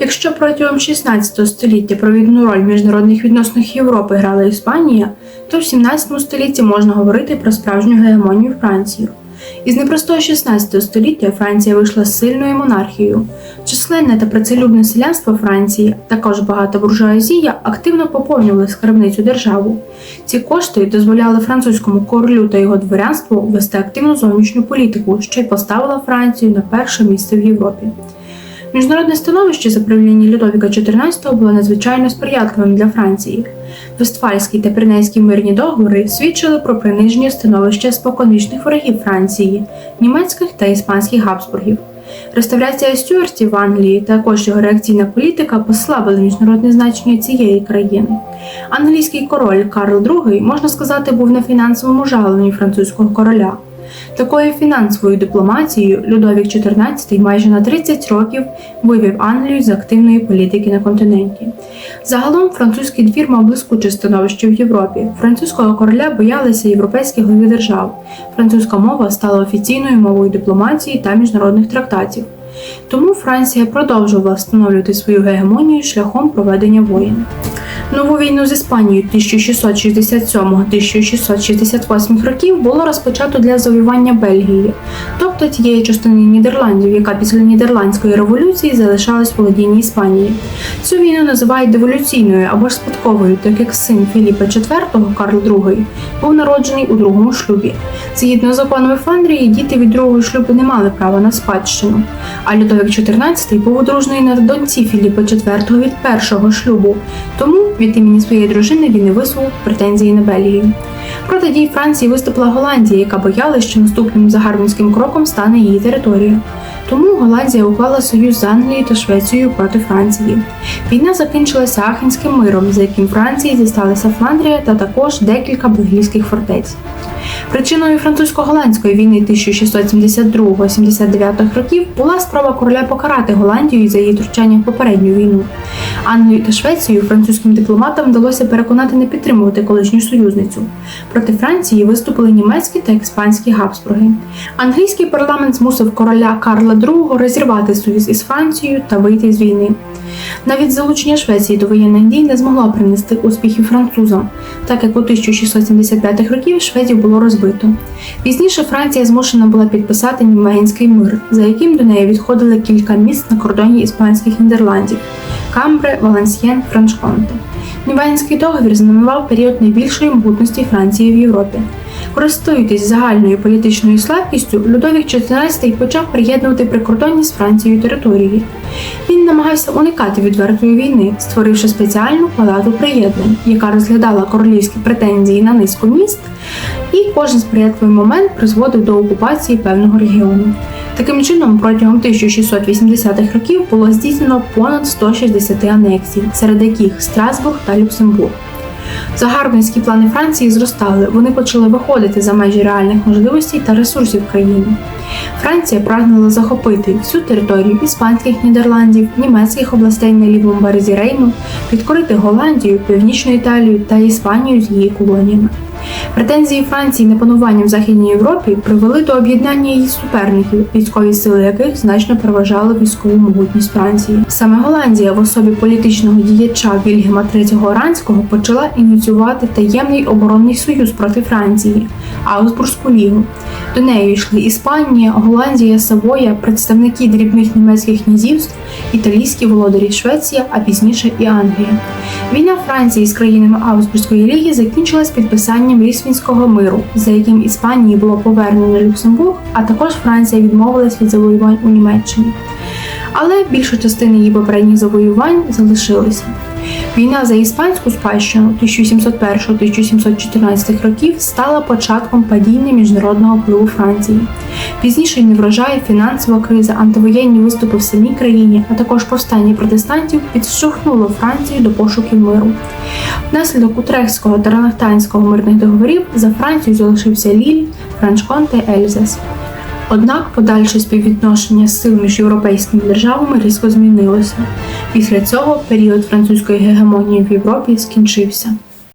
Якщо протягом 16 століття провідну роль міжнародних відносинах Європи грала Іспанія, то в 17 столітті можна говорити про справжню гегемонію Франції. Із непростого 16 століття Франція вийшла сильною монархією. Численне та працелюбне селянство Франції, також багата буржуазія, активно поповнювали скарбницю державу. Ці кошти дозволяли французькому королю та його дворянству вести активну зовнішню політику, що й поставила Францію на перше місце в Європі. Міжнародне становище за правління Людовіка XIV було надзвичайно сприятливим для Франції. Вестфальські та Пірнейські мирні договори свідчили про приниження становища споконвічних ворогів Франції, німецьких та іспанських габсбургів. Реставрація Стюартів в Англії та також його реакційна політика послабили міжнародне значення цієї країни. Англійський король Карл II, можна сказати, був на фінансовому жаленні французького короля. Такою фінансовою дипломатією Людовік XIV майже на 30 років вивів Англію з активної політики на континенті. Загалом французький двір мав блискуче становище в Європі. Французького короля боялися європейські голови держав. Французька мова стала офіційною мовою дипломатії та міжнародних трактатів. Тому Франція продовжувала встановлювати свою гегемонію шляхом проведення воєн. Нову війну з Іспанією 1667-1668 років було розпочато для завоювання Бельгії, тобто тієї частини Нідерландів, яка після Нідерландської революції залишалась в володінні Іспанії. Цю війну називають деволюційною або ж спадковою, так як син Філіпа IV, Карл II, був народжений у другому шлюбі. Згідно з законами Фландрії, діти від другого шлюбу не мали права на спадщину. А Людовик XIV був одружений на доньці Філіпа IV від першого шлюбу, тому від імені своєї дружини він не висунув претензії на Бельгію. Проти дій Франції виступила Голландія, яка боялась, що наступним загарбницьким кроком стане її територія. Тому Голландія уклала союз з Англією та Швецією проти Франції. Війна закінчилася Ахенським миром, за яким Франції дісталася Фландрія та також декілька бельгійських фортець. Причиною французько-голландської війни 1672-79 років була спроба короля покарати Голландію за її втручання в попередню війну. Англію та Швецію французьким дипломатам вдалося переконати не підтримувати колишню союзницю. Проти Франції виступили німецькі та іспанські габсбурги. Англійський парламент змусив короля Карла II розірвати союз із Францією та вийти з війни. Навіть залучення Швеції до воєнних дій не змогло принести успіхів французам, так як у 1675 років Шведів було розбито. Пізніше Франція змушена була підписати Німегенський мир, за яким до неї відходили кілька міст на кордоні іспанських Нідерландів Камбре, Валенсьєн, Франшконте. Нівенський договір знаменував період найбільшої могутності Франції в Європі. Користуючись загальною політичною слабкістю, Людовік XIV почав приєднувати прикордонні з Францією території. Він намагався уникати відвертої війни, створивши спеціальну палату приєднань, яка розглядала королівські претензії на низку міст, і кожен сприятливий момент призводив до окупації певного регіону. Таким чином, протягом 1680-х років було здійснено понад 160 анексій, серед яких Страсбург та Люксембург. Загарбницькі плани Франції зростали, вони почали виходити за межі реальних можливостей та ресурсів країни. Франція прагнула захопити всю територію іспанських Нідерландів, німецьких областей на лівому березі Рейну, підкорити Голландію, Північну Італію та Іспанію з її колоніями. Претензії Франції на панування в Західній Європі привели до об'єднання її суперників, військові сили яких значно переважали військову могутність Франції. Саме Голландія в особі політичного діяча Вільгема III Оранського почала ініціювати таємний оборонний союз проти Франції Аусбурзьку лігу. До неї йшли Іспанія, Голландія, Савоя, представники дрібних німецьких князівств, італійські володарі Швеція, а пізніше і Англія. Війна Франції з країнами Аусбурзької ліги закінчилась підписанням Лісвінського миру, за яким Іспанії було повернено Люксембург, а також Франція відмовилась від завоювань у Німеччині. Але більша частина її попередніх завоювань залишилася. Війна за іспанську спадщину 1701-1714 років стала початком падіння міжнародного впливу Франції. Пізніше неврожай, фінансова криза, антивоєнні виступи в самій країні, а також повстання протестантів підштовхнуло Францію до пошуків миру. Внаслідок Утрехського та Ранахтанського мирних договорів за Францією залишився Ліль, Франшкон та Ельзас. Однак подальше співвідношення сил між європейськими державами різко змінилося. Після цього період французької гегемонії в Європі скінчився.